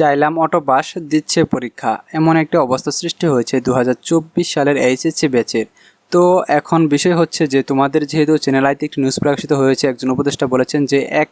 চাইলাম অটোপাস দিচ্ছে পরীক্ষা। এমন একটা অবস্থা সৃষ্টি হয়েছে দু হাজার চব্বিশ সালের এইচএসসি ব্যাচের। তো এখন বিষয় হচ্ছে যে তোমাদের যেহেতু চ্যানেল আইতে একটি নিউজ প্রকাশিত হয়েছে, একজন উপদেষ্টা বলেছেন যে এক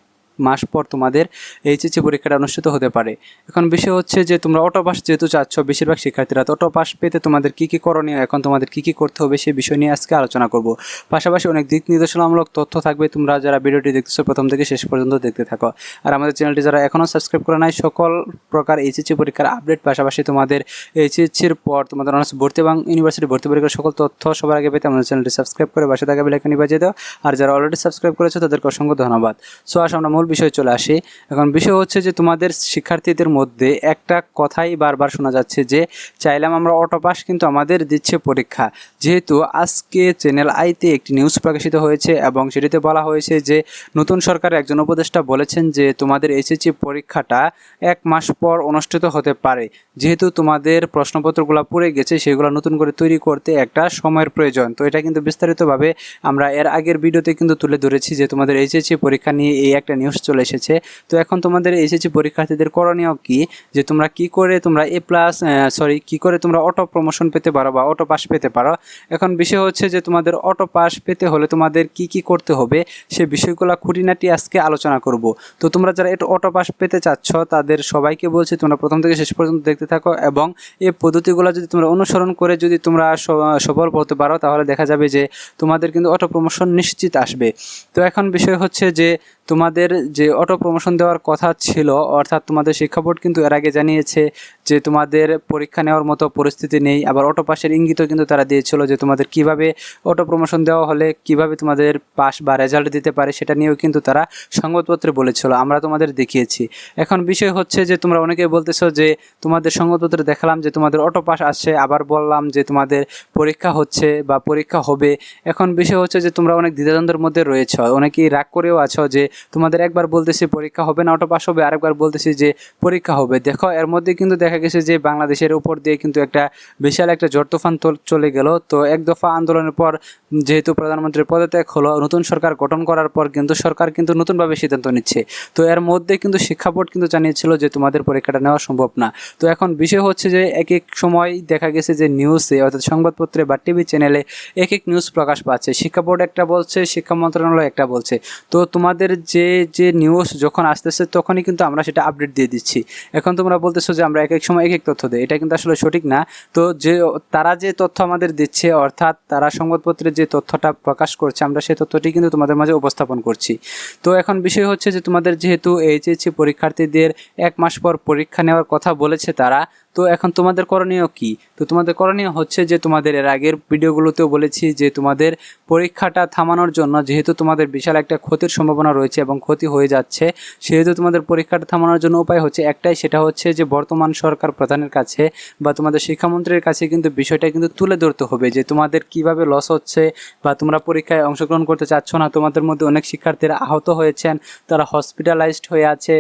মাস পর তোমাদের এইচএসসি পরীক্ষাটা অনুষ্ঠিত হতে পারে। এখন বিষয় হচ্ছে যে, তোমরা অটো পাস যেহেতু চাচ্ছ, বেশিরভাগ শিক্ষার্থীরা তো অটো পাস পেতে তোমাদের কী কী করণীয়, এখন তোমাদের কী কী করতে হবে সেই বিষয় নিয়ে আজকে আলোচনা করব। পাশাপাশি অনেক দিক নির্দেশনামূলক তথ্য থাকবে, তোমরা যারা ভিডিওটি দেখতেছো প্রথম থেকে শেষ পর্যন্ত দেখতে থাকো। আর আমাদের চ্যানেলটি যারা এখনও সাবস্ক্রাইব করে নাই, সকল প্রকার এইচএসসি পরীক্ষার আপডেট, পাশাপাশি তোমাদের এইচএসসির পর তোমাদের অনার্স ভর্তি এবং ইউনিভার্সিটি ভর্তি পরীক্ষার সকল তথ্য সবার আগে পেতে আমাদের চ্যানেলটি সাবস্ক্রাইব করে বাসা থাকা বেলাইকানি বাজিয়ে দাও। আর যারা অলরেডি সাবস্ক্রাইব করেছ, তাদেরকে অসংখ্য ধন্যবাদ। সো আস আমরা মূল বিষয়ে চলে আসি। এখন বিষয় হচ্ছে যে তোমাদের শিক্ষার্থীদের মধ্যে একটা কথাই বারবার শোনা যাচ্ছে যে, চাইলাম আমরা অটো পাস কিন্তু আমাদের দিচ্ছে পরীক্ষা। যেহেতু আজকে চ্যানেল আইতে একটি নিউজ প্রকাশিত হয়েছে এবং সেটিতে বলা হয়েছে যে, নতুন সরকারের একজন উপদেষ্টা বলেছেন যে, তোমাদের এসএসসি পরীক্ষাটা এক মাস পর অনুষ্ঠিত হতে পারে। যেহেতু তোমাদের প্রশ্নপত্রগুলো পড়ে গেছে, সেগুলো নতুন করে তৈরি করতে একটা সময়ের প্রয়োজন। তো এটা কিন্তু বিস্তারিতভাবে আমরা এর আগের ভিডিওতে কিন্তু তুলে ধরেছি যে, তোমাদের এইচএসসি পরীক্ষা নিয়ে এই একটা নিউজ চলে এসেছে। তো এখন তোমাদের এসএসসি পরীক্ষার্থীদের করণীয় কি? যে তোমরা কি করে তোমরা এ প্লাস সরি কি করে তোমরা অটো প্রমোশন পেতে পারো বা অটো পাস পেতে পারো? এখন বিষয় হচ্ছে যে তোমাদের অটো পাস পেতে হলে তোমাদের কি কি করতে হবে? সে বিষয়গুলো খুঁটিনাটি আজকে আলোচনা করব। তো তোমরা যারা এটা অটো পাস পেতে চাচ্ছ, তাদের সবাইকে বলছি তোমরা প্রথম থেকে শেষ পর্যন্ত দেখতে থাকো এবং এই পদ্ধতিগুলো যদি তোমরা অনুসরণ করে যদি তোমরা সফল করতে পারো, তাহলে দেখা যাবে যে তোমাদের কিন্তু অটো প্রমোশন নিশ্চিত আসবে। তো এখন বিষয় হচ্ছে যে তোমাদের যে অটো প্রমোশন দেওয়ার কথা ছিল, অর্থাৎ তোমাদের শিক্ষা বোর্ড কিন্তু এর আগে জানিয়েছে যে তোমাদের পরীক্ষা নেওয়ার মতো পরিস্থিতি নেই। আবার অটো পাসের ইঙ্গিতও কিন্তু তারা দিয়েছিল যে তোমাদের কীভাবে অটো প্রমোশন দেওয়া হলে কীভাবে তোমাদের পাস বা রেজাল্ট দিতে পারে সেটা নিয়েও কিন্তু তারা সংবাদপত্রে বলেছিল। আমরা তোমাদের দেখিয়েছি। এখন বিষয় হচ্ছে যে তোমরা অনেকে বলতেছো যে তোমাদের সংবাদপত্রে দেখালাম যে তোমাদের অটো পাস আসছে, আবার বললাম যে তোমাদের পরীক্ষা হচ্ছে বা পরীক্ষা হবে। এখন বিষয় হচ্ছে যে তোমরা অনেক দ্বিধাদ্বন্দ্বের মধ্যে রয়েছ, অনেকেই রাগ করেও আছো যে তোমাদের একবার বলতেছি পরীক্ষা হবে না অটো পাস হবে আরেকবার বলতেছি যে পরীক্ষা হবে। দেখো, এর মধ্যে কিন্তু দেখা গেছে যে বাংলাদেশের উপর দিয়ে কিন্তু একটা বিশাল একটা ঝড় তুফান চলে গেল। তো এক দফা আন্দোলনের পর যেহেতু প্রধানমন্ত্রীর পদত্যাগ হলো, নতুন সরকার গঠন করার পর কিন্তু সরকার কিন্তু নতুনভাবে সিদ্ধান্ত নিচ্ছে। তো এর মধ্যে কিন্তু শিক্ষা বোর্ড কিন্তু জানিয়েছিল যে তোমাদের পরীক্ষাটা নেওয়া সম্ভব না। তো এখন বিষয় হচ্ছে যে এক এক সময় দেখা গেছে যে নিউজে, অর্থাৎ সংবাদপত্রে বা টিভি চ্যানেলে এক এক নিউজ প্রকাশ পাচ্ছে। শিক্ষা বোর্ড একটা বলছে, শিক্ষা মন্ত্রণালয় একটা বলছে। তো তোমাদের যে যে নিউজ যখন আসতেছে, তখনই কিন্তু আমরা সেটা আপডেট দিয়ে দিচ্ছি। এখন তোমরা বলতেছো যে আমরা এক এক সময় এক এক তথ্য দিই। এটা কিন্তু আসলে সঠিক না। তো যে, তারা যে তথ্য আমাদের দিচ্ছে, অর্থাৎ তারা সংবাদপত্রে যে তথ্যটা প্রকাশ করছে, আমরা সেই তথ্যটি কিন্তু তোমাদের মাঝে উপস্থাপন করছি। তো এখন বিষয় হচ্ছে যে তোমাদের যেহেতু এইচএসসি পরীক্ষার্থীদের এক মাস পর পরীক্ষা নেওয়ার কথা বলেছে তারা তো এখন তোমাদের করণীয় কি? তো তোমাদের করণীয় হচ্ছে যে তোমাদের এর আগের ভিডিওগুলোতেও বলেছি যে তোমাদের পরীক্ষাটা থামানোর জন্য যেহেতু তোমাদের বিশাল একটা ক্ষতির সম্ভাবনা রয়েছে এবং ক্ষতি হয়ে যাচ্ছে, সেহেতু তোমাদের পরীক্ষাটা থামানোর জন্য উপায় হচ্ছে একটাই, সেটা হচ্ছে যে বর্তমান সরকার প্রধানের কাছে বা তোমাদের শিক্ষামন্ত্রীর কাছে কিন্তু বিষয়টা কিন্তু তুলে ধরতে হবে যে তোমাদের কীভাবে লস হচ্ছে বা তোমরা পরীক্ষায় অংশগ্রহণ করতে চাচ্ছ না। তোমাদের মধ্যে অনেক শিক্ষার্থীরা আহত হয়েছেন, তারা হসপিটালাইজড হয়ে আছে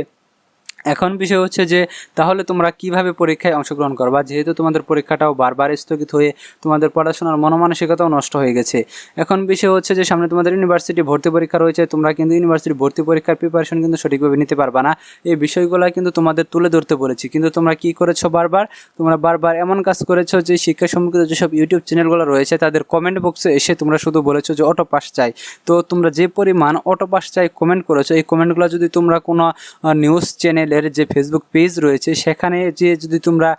এখন বিষয় হচ্ছে যে, তাহলে তোমরা কীভাবে পরীক্ষায় অংশগ্রহণ করবা যেহেতু তোমাদের পরীক্ষাটাও বারবার স্থগিত হয়ে তোমাদের পড়াশোনার মনোমানসিকতাও নষ্ট হয়ে গেছে, এখন বিষয় হচ্ছে যে, সামনে তোমাদের ইউনিভার্সিটি ভর্তি পরীক্ষা রয়েছে, তোমরা কিন্তু ইউনিভার্সিটি ভর্তি পরীক্ষার প্রিপারেশন কিন্তু সঠিকভাবে নিতে পারবা না। এই বিষয়গুলো কিন্তু তোমাদের তুলে ধরতে বলেছি। কিন্তু তোমরা কি করেছ বারবার? তোমরা বারবার এমন কাজ করেছ যে, শিক্ষা সম্পর্কিত যেসব ইউটিউব চ্যানেলগুলো রয়েছে, তাদের কমেন্ট বক্সে এসে তোমরা শুধু বলেছ যে, অটো পাস চাই। তো তোমরা যে পরিমাণ অটো পাস চাই কমেন্ট করেছ, এই কমেন্টগুলো যদি তোমরা কোনো নিউজ চ্যানেলের যে ফেসবুক পেজ রয়েছে সেখানে যে যদি তোমরা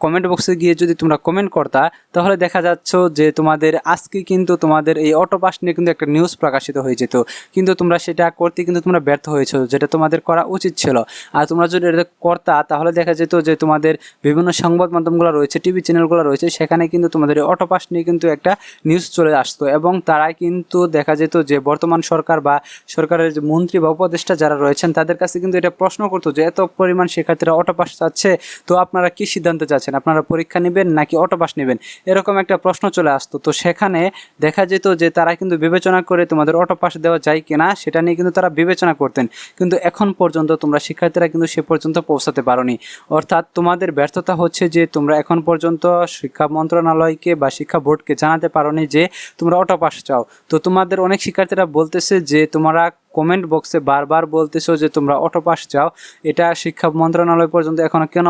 কমেন্ট বক্সে গিয়ে যদি তোমরা কমেন্ট করতা, তাহলে দেখা যাচ্ছ যে তোমাদের আজকে কিন্তু তোমাদের এই অটো পাস নিয়ে কিন্তু একটা নিউজ প্রকাশিত হয়ে যেত কিন্তু তোমরা সেটা করতে কিন্তু তোমরা ব্যর্থ হয়েছো, যেটা তোমাদের করা উচিত ছিল। আর তোমরা যদি এটা করতা, তাহলে দেখা যেত যে তোমাদের বিভিন্ন সংবাদ মাধ্যমগুলো রয়েছে টিভি চ্যানেলগুলো রয়েছে, সেখানে কিন্তু তোমাদের অটো পাস নিয়ে কিন্তু একটা নিউজ চলে আসতো। এবং তারাই কিন্তু দেখা যেত যে বর্তমান সরকার বা সরকারের যে মন্ত্রী বা উপদেষ্টা যারা রয়েছেন, তাদের কাছে কিন্তু এটা প্রশ্ন করতো যে, এত পরিমাণ শিক্ষার্থীরা অটো পাস চাচ্ছে, তো আপনারা কি সিদ্ধান্ত চাচ্ছেন? আপনারা পরীক্ষা নেবেন নাকি অটো পাস নেবেন? এরকম একটা প্রশ্ন চলে আসতো। তো সেখানে দেখা যেত যে তারা কিন্তু বিবেচনা করে তোমাদের অটো পাস দেওয়া যায় কিনা, সেটা নিয়ে কিন্তু তারা বিবেচনা করতেন। কিন্তু এখন পর্যন্ত তোমরা শিক্ষার্থীরা কিন্তু সে পর্যন্ত পৌঁছাতে পারোনি। অর্থাৎ তোমাদের ব্যর্থতা হচ্ছে যে তোমরা এখন পর্যন্ত শিক্ষা মন্ত্রণালয়কে বা শিক্ষা বোর্ডকে জানাতে পারোনি যে তোমরা অটো পাস চাও। তো তোমাদের অনেক শিক্ষার্থীরা বলতেছে যে তোমরা কমেন্ট বক্সে বারবার বলতেছো যে তোমরা অটো পাস যাও এটা শিক্ষা মন্ত্রণালয় পর্যন্ত এখনও কেন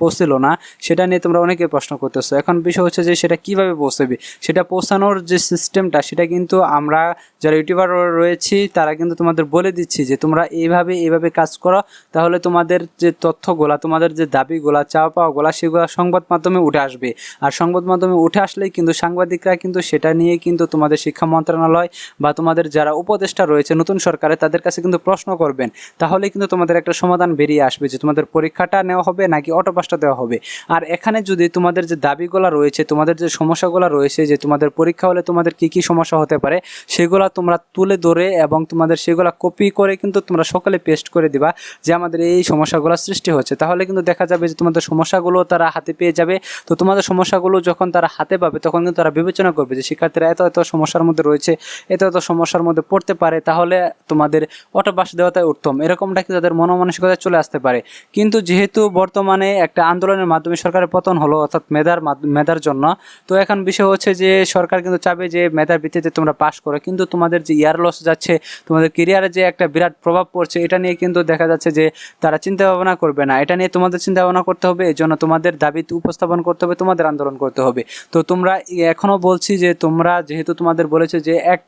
পৌঁছিল না, সেটা নিয়ে তোমরা অনেকে প্রশ্ন করতেছো। এখন বিষয় হচ্ছে যে সেটা কীভাবে পৌঁছাবে? সেটা পৌঁছানোর যে সিস্টেমটা সেটা কিন্তু আমরা যারা ইউটিউবার রয়েছি, তারা কিন্তু তোমাদের বলে দিচ্ছি যে তোমরা এইভাবে এইভাবে কাজ করো, তাহলে তোমাদের যে তথ্যগুলা, তোমাদের যে দাবিগুলা চাওয়া পাওয়াগুলা সেগুলো সংবাদ মাধ্যমে উঠে আসবে। আর সংবাদ মাধ্যমে উঠে আসলেই কিন্তু সাংবাদিকরা কিন্তু সেটা নিয়ে কিন্তু তোমাদের শিক্ষা মন্ত্রণালয় বা তোমাদের যারা উপদেষ্টা রয়েছে, নতুন সরকারে তাদের কাছে কিন্তু প্রশ্ন করবেন তাহলে কিন্তু তোমাদের একটা সমাধান বেরিয়ে আসবে যে তোমাদের পরীক্ষাটা নেওয়া হবে নাকি অটোপাসটা দেওয়া হবে। আর এখানে যদি তোমাদের যে দাবিগুলো রয়েছে, তোমাদের যে সমস্যাগুলো রয়েছে যে তোমাদের পরীক্ষা হলে তোমাদের কি কি সমস্যা হতে পারে, সেগুলো তোমরা তুলে ধরে এবং তোমাদের সেগুলো কপি করে কিন্তু তোমরা সকালে পেস্ট করে দিবা যে আমাদের এই সমস্যাগুলো সৃষ্টি হচ্ছে। তাহলে কিন্তু দেখা যাবে যে তোমাদের সমস্যাগুলো তারা হাতে পেয়ে যাবে। তো তোমাদের সমস্যাগুলো যখন তারা হাতে পাবে, তখন কিন্তু তারা বিবেচনা করবে যে শিক্ষার্থীরা এত এত সমস্যার মধ্যে রয়েছে, এত এত সমস্যার মধ্যে পড়তে পারে, তাহলে তোমাদের অটো পাস দেওয়াটাই উত্তম। এরকমটা কি তাদের মনোমানসিকতায় চলে আসতে পারে? কিন্তু যেহেতু বর্তমানে একটা আন্দোলনের মাধ্যমে সরকারের পতন হলো, অর্থাৎ মেধার মেধার জন্য, তো এখন বিষয় হচ্ছে যে সরকার কিন্তু চাবে যে মেধার ভিত্তিতে তোমরা পাশ করো। কিন্তু তোমাদের যে ইয়ার লস যাচ্ছে, তোমাদের কেরিয়ারে যে একটা বিরাট প্রভাব পড়ছে, এটা নিয়ে কিন্তু দেখা যাচ্ছে যে তারা চিন্তা ভাবনা করবে না। এটা নিয়ে তোমাদের চিন্তা ভাবনা করতে হবে এই জন্য তোমাদের দাবি উপস্থাপন করতে হবে, তোমাদের আন্দোলন করতে হবে। তো তোমরা এখনও বলছি যে তোমরা যেহেতু তোমাদের বলেছে যে এক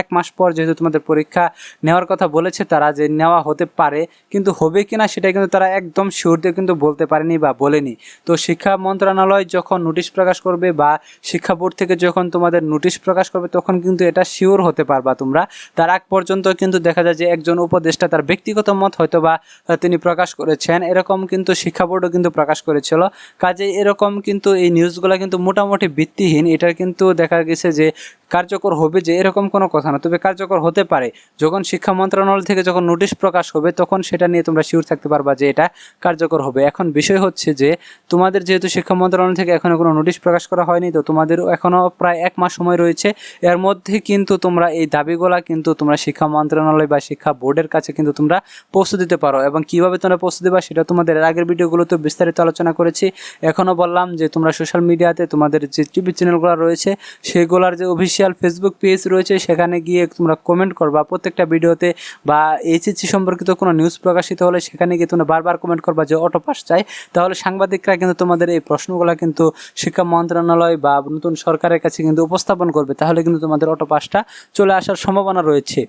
এক মাস পর যেহেতু তোমাদের পরীক্ষা নেওয়ার কথা বলেছে তারা যে নেওয়া হতে পারে, কিন্তু হবে কি না সেটা কিন্তু তারা একদম শিওর দিয়ে কিন্তু বলতে পারেনি বা বলেনি। তো শিক্ষা মন্ত্রণালয় যখন নোটিশ প্রকাশ করবে বা শিক্ষা বোর্ড থেকে যখন তোমাদের নোটিশ প্রকাশ করবে, তখন কিন্তু এটা শিওর হতে পারবা তোমরা। তার আগ পর্যন্ত কিন্তু দেখা যায় যে একজন উপদেষ্টা তার ব্যক্তিগত মত হয়তো বা তিনি প্রকাশ করেছেন, এরকম কিন্তু শিক্ষা বোর্ডও কিন্তু প্রকাশ করেছিল। কাজে এরকম কিন্তু এই নিউজগুলো কিন্তু মোটামুটি ভিত্তিহীন। এটা কিন্তু দেখা গেছে যে কার্যকর হবে যে এরকম কোনো কথা না। তবে কার্যকর হতে পারে। যখন শিক্ষা মন্ত্রণালয় থেকে যখন নোটিশ প্রকাশ হবে, তখন সেটা নিয়ে তোমরা শিওর থাকতে পারবা যে এটা কার্যকর হবে। এখন বিষয় হচ্ছে যে, তোমাদের যেহেতু শিক্ষা মন্ত্রণালয় থেকে এখনও কোনো নোটিশ প্রকাশ করা হয়নি, তো তোমাদের এখনও প্রায় এক মাস সময় রয়েছে। এর মধ্যে কিন্তু তোমরা এই দাবিগুলা কিন্তু তোমরা শিক্ষা মন্ত্রণালয় বা শিক্ষা বোর্ডের কাছে কিন্তু তোমরা পৌঁছে দিতে পারো। এবং কীভাবে তোমরা পৌঁছে দেবা সেটা তোমাদের আগের ভিডিওগুলোতে বিস্তারিত আলোচনা করেছি। এখনও বললাম যে, তোমরা সোশ্যাল মিডিয়াতে তোমাদের যে টিভি চ্যানেলগুলো রয়েছে, সেগুলোর যে অফিসিয়াল ফেসবুক পেজ রয়েছে সেখানে গিয়ে তোমরা কমেন্ট করবা প্রত্যেকটা ভিডিওতে বা এইচএসসি সম্পর্কিত কোনো নিউজ প্রকাশিত হলে সেখানে গিয়ে তোমরা বারবার কমেন্ট করবা যে অটো পাস চাই। তাহলে সাংবাদিকরা কিন্তু তোমাদের এই প্রশ্নগুলো কিন্তু শিক্ষা মন্ত্রণালয় বা নতুন সরকারের কাছে কিন্তু উপস্থাপন করবে। তাহলে কিন্তু তোমাদের অটো পাসটা চলে আসার সম্ভাবনা রয়েছে।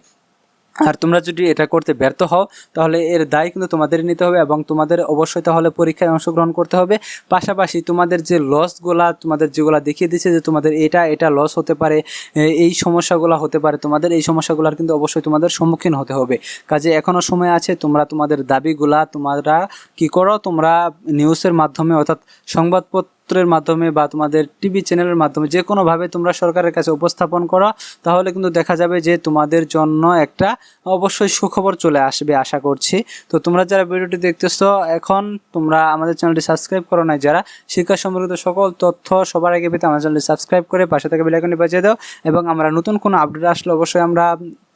আর তোমরা যদি এটা করতে ব্যর্থ হও তাহলে এর দায় কিন্তু তোমাদের নিতে হবে এবং তোমাদের অবশ্যই তাহলে পরীক্ষায় অংশগ্রহণ করতে হবে। পাশাপাশি তোমাদের যে লসগুলা তোমাদের যেগুলা দেখিয়ে দিচ্ছে যে তোমাদের এটা এটা লস হতে পারে এই সমস্যাগুলো হতে পারে তোমাদের এই সমস্যাগুলোর কিন্তু অবশ্যই তোমাদের সম্মুখীন হতে হবে। কাজে এখনও সময় আছে তোমরা তোমাদের দাবিগুলা তোমরা কি করো তোমরা নিউজের মাধ্যমে অর্থাৎ সংবাদপত্র পত্রের মাধ্যমে বা তোমাদের টিভি চ্যানেলের মাধ্যমে যে কোনোভাবে তোমরা সরকারের কাছে উপস্থাপন করো, তাহলে কিন্তু দেখা যাবে যে তোমাদের জন্য একটা অবশ্যই সুখবর চলে আসবে, আশা করছি। তো তোমরা যারা ভিডিওটি দেখতেছো, এখন তোমরা আমাদের চ্যানেলটি সাবস্ক্রাইব করো না যারা, শিক্ষা সম্পর্কিত সকল তথ্য সবার আগে পেতে আমাদের চ্যানেলটি সাবস্ক্রাইব করে পাশে থেকে বেলাইকনটি বাজিয়ে দাও এবং আমরা নতুন কোনো আপডেট আসলে অবশ্যই আমরা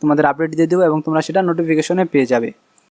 তোমাদের আপডেট দিয়ে দেবো এবং তোমরা সেটা নোটিফিকেশনে পেয়ে যাবে।